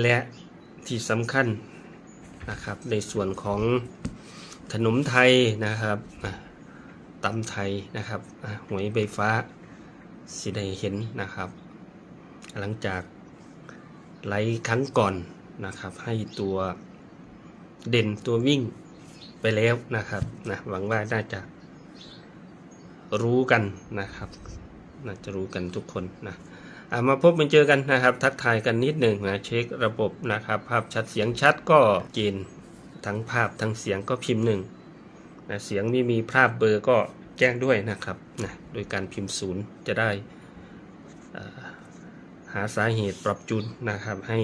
และที่สำคัญนะครับในส่วนของขนมไทยนะครับตำไทยนะครับหวยใบฟ้าสิได้เห็นนะครับ หลังจากไลฟ์ครั้งก่อนนะครับ ให้ตัวเด่นตัววิ่งไปแล้วนะครับนะหวังว่าน่าจะรู้กันนะครับ น่าจะรู้กันทุกคนนะ มาพบมาเจอกันนะครับ ทักทายกันนิดหนึ่งนะเช็คระบบนะครับ ภาพชัดเสียงชัดก็เกณฑ์ทั้งภาพทั้งเสียงก็พิมพ์หนึ่งนะเสียงไม่มีภาพเบอร์ก็แจ้งด้วยนะครับนะโดยการพิมพ์ศูนย์จะได้หาสาเหตุปรับจูนนะครับ ให้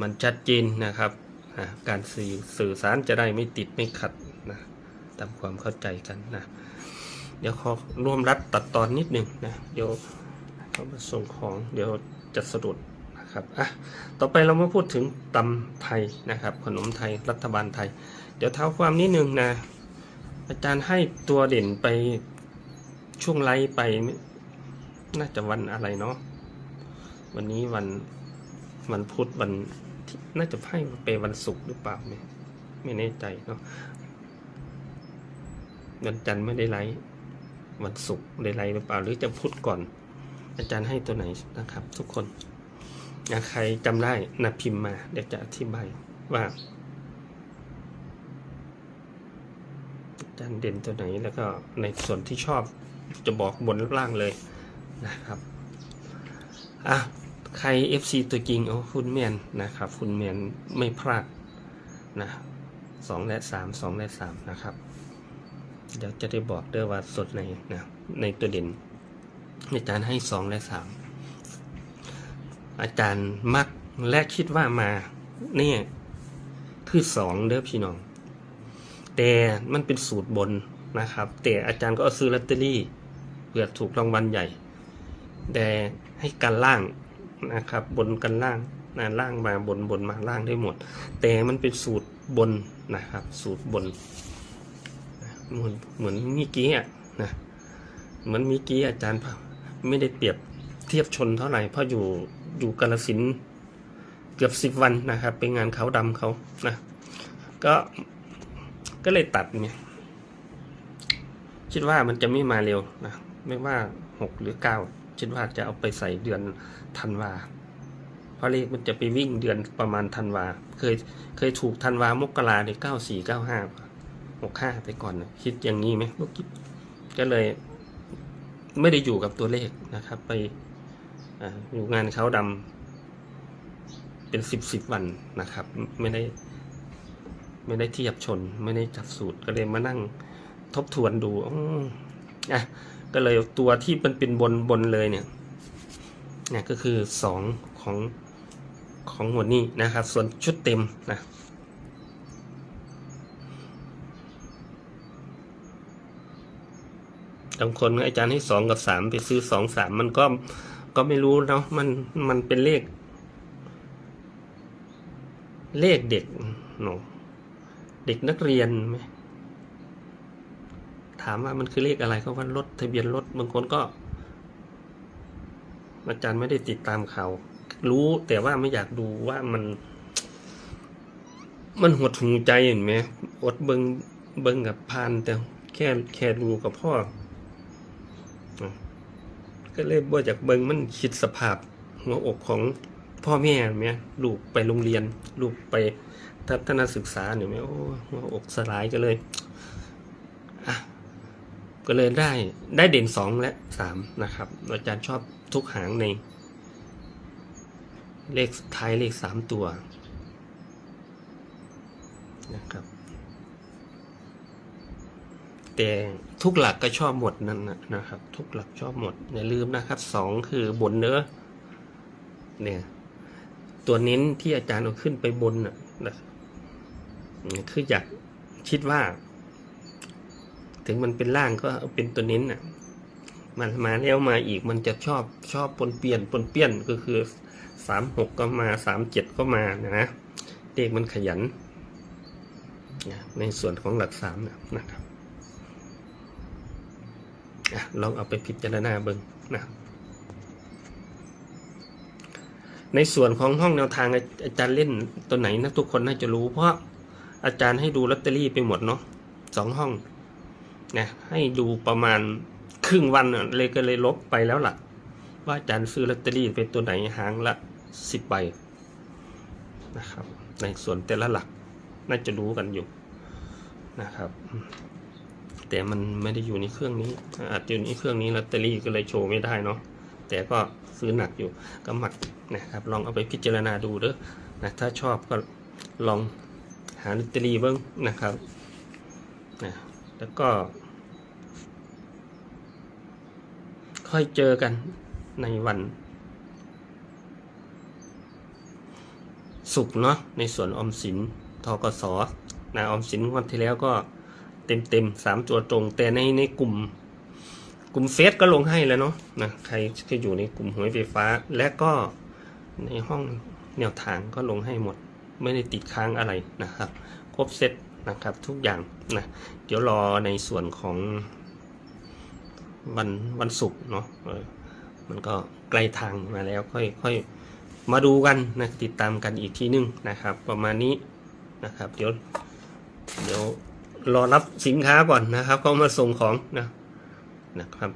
มันชัดเจนนะครับอะการสื่อสื่อสารจะได้ไม่ติดไม่ขัดนะตามความเข้าใจกันนะเดี๋ยวขอร่วมรัดตัดตอนนิดหนึ่งนะเดี๋ยว เขามาส่งของเดี๋ยวจะสะดุดนะครับอะต่อไปเรามาพูดถึงตำไทยนะครับ ขนมไทยรัฐบาลไทย เดี๋ยวเท้าความนิดนึงนะ อาจารย์ให้ตัวเด่นไปช่วงไลฟ์ไปน่าจะวันอะไรเนาะวันนี้วันวันพุธวันน่าจะให้ไปวันศุกร์หรือเปล่าไม่ไม่แน่ใจเนาะวันจันทร์ไม่ได้ไลฟ์วันศุกร์ได้ไลฟ์หรือเปล่าหรือจะพุธก่อน อาจารย์ให้ตัวไหนนะครับ ทุกคนนะใครจำได้นะพิมพ์มา เดี๋ยวจะอธิบายว่าอาจารย์เด่นตัวไหนแล้วก็ในส่วนที่ชอบจะบอกบนล่างเลยนะครับอะใคร FC ตัวจริงโอ้คุณแมนนะครับ คุณแมนไม่พลาดนะสองและสามสองและสามนะครับ เดี๋ยวจะได้บอกด้วยว่าสดในนะในตัวเด่น อาจารย์ให้สองและสามอาจารย์มักและคิดว่ามาเนี่ยคือสองเด้อพี่น้อง แต่มันเป็นสูตรบนนะครับ แต่อาจารย์ก็เอาซื้อลอตเตอรี่เพื่อถูกรางวัลใหญ่ แต่ให้กันล่างนะครับ บนกันล่างนะล่างมาบนบนมาล่างได้หมด แต่มันเป็นสูตรบนนะครับ สูตรบนเหมือนเหมือนเมีกี้อะนะเหมือนเมีกี้อาจารย์ ไม่ได้เปรียบเทียบชนเท่าไหร่เพราะอยู่อยู่กาลสินเกือบสิบวันนะครับ เป็นงานเขาดำเขานะ ก็ก็เลยตัดเนี่ยคิดว่ามันจะไม่มาเร็วนะ ไม่ว่าหกหรือเก้าคิดว่าจะเอาไปใส่เดือนธันวาเพราะเลขมันจะไปวิ่งเดือนประมาณธันวา เคยเคยถูกธันวามกราในเก้าสี่เก้าห้าหกห้าไปก่อนนะคิดอย่างนี้ไหมเมื่อกี้ก็เลย ไม่ได้อยู่กับตัวเลขนะครับ ไปออยู่งานเขาดำเป็นสิบสิบวันนะครับ ไม่ได้ ไม่ได้เทียบชน ไม่ได้จับสูตรก็เลยมานั่งทบทวนดูอ๋ออะก็เลยตัวที่มันเป็นบนบนเลยเนี่ยเนี่ยก็คือสองของของหัวนี้นะครับ ส่วนชุดเต็มนะ บางคนอาจารย์ให้สองกับสามไปซื้อสองสามมันก็ก็ไม่รู้เนาะมันมันเป็นเลข เลขเด็กเนาะเด็กนักเรียนไหมถามว่ามันคือเลขอะไรเขาว่ารถทะเบียนรถบางคนก็ อาจารย์ไม่ได้ติดตามเขารู้แต่ว่าไม่อยากดูว่ามัน มันหดหูใจเห็นไหมอดเบิงเบิงกับพานแต่แค่แค่ดูกับพ่อ ก็เลยบ่จากเบิงมันคิดสภาพหัวอกของพ่อแม่เนี่ยลูกไปโรงเรียน ลูกไปทัศนศึกษาเนี่ยโอ้หัวอกสลายก็เลยอะก็เลยได้ได้เด่นสองและสามนะครับ อาจารย์ชอบทุกหางใน เลขท้ายเลขสามตัวนะครับ แต่ทุกหลักก็ชอบหมดนั่นนะครับ ทุกหลักชอบหมดอย่าลืมนะครับสองคือบนเนื้อเนี่ยตัวเน้นที่อาจารย์เอาขึ้นไปบนน่ะนะคืออยากคิดว่า ถึงมันเป็นล่างก็เป็นตัวเน้นน่ะมันมาแล้วมาอีกมันจะชอบชอบปนเปลี่ยนปนเปี้ยนก็คือสามหกก็มาสามเจ็ดก็มานะเลขมันขยันนะในส่วนของหลักสามนะครับ ลองเอาไปพิจารณาเบิ่งนะในส่วนของห้องแนวทางอาจารย์เล่นตัวไหนนะทุกคนน่าจะรู้ เพราะอาจารย์ให้ดูลอตเตอรี่ไปหมดเนาะสองห้องนะให้ดูประมาณครึ่งวันเลยก็เลยลบไปแล้วล่ะ ว่าอาจารย์ซื้อลอตเตอรี่เป็นตัวไหนหางละสิบใบนะครับ ในส่วนแต่ละหลักน่าจะรู้กันอยู่นะครับ แต่มันไม่ได้อยู่ในเครื่องนี้อาจจะอยู่ในเครื่องนี้ลอตเตอรี่ก็เลยโชว์ไม่ได้เนาะแต่ก็ซื้อหนักอยู่ก็หมักนะครับ ลองเอาไปพิจารณาดูเด้อนะถ้าชอบก็ลองหาลอตเตอรี่เบิ้งนะครับนะแล้วก็ ค่อยเจอกันในวันศุกร์เนาะในส่วนออมสินทกสนะออมสินวันที่แล้วก็ เต็มเต็มๆสามตัวตรง แต่ในในกลุ่ม กลุ่มเฟซก็ลงให้แล้วเนาะนะใครที่อยู่ในกลุ่มหวยไฟฟ้า และก็ในห้องแนวทางก็ลงให้หมด ไม่ได้ติดค้างอะไรนะครับ ครบเซตนะครับทุกอย่างนะเดี๋ยวรอในส่วนของวันวันศุกร์เนาะมันก็ใกล้ทางมาแล้วค่อยค่อยมาดูกันนะติดตามกันอีกทีนึงนะครับ ประมาณนี้นะครับ เดี๋ยวเดี๋ยว รอรับสินค้าก่อนนะครับเขามาส่งของนะนะครับ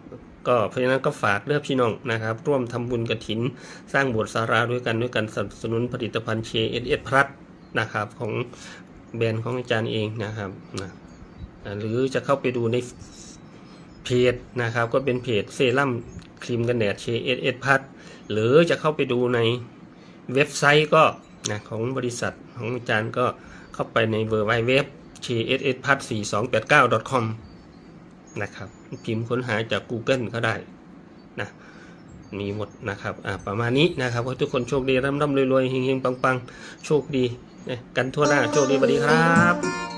ก็เพราะฉะนั้นก็ฝากเลือกพี่น้องนะครับ ร่วมทำบุญกระถิน สร้างบสถ์สาราด้วยกันด้วยกันสนับสนุนผลิตภัณฑ์เชเอสเอสพลัสนะครับของแบรนด์ของอาจารย์เองนะครับนะหรือจะเข้าไปดูในเพจนะครับ ก็เป็นเพจเซรั่มครีมกันแดดเชเอสเอสพัทหรือจะเข้าไปดูในเว็บไซต์ก็นะของบริษัทของอาจารย์ก็เข้าไปในเวอร์ไวเว็บ c s s p a t 4 2 8 9 com นะครับ พิมพ์ค้นหาจาก Google ก็ได้นะมีหมดนะครับอ่าประมาณนี้นะครับขอทุกคนโชคดีร่ำร่ำรวยรวยเฮงๆปังๆโชคดีกันทั่วหน้าโชคดีสวัสดีครับ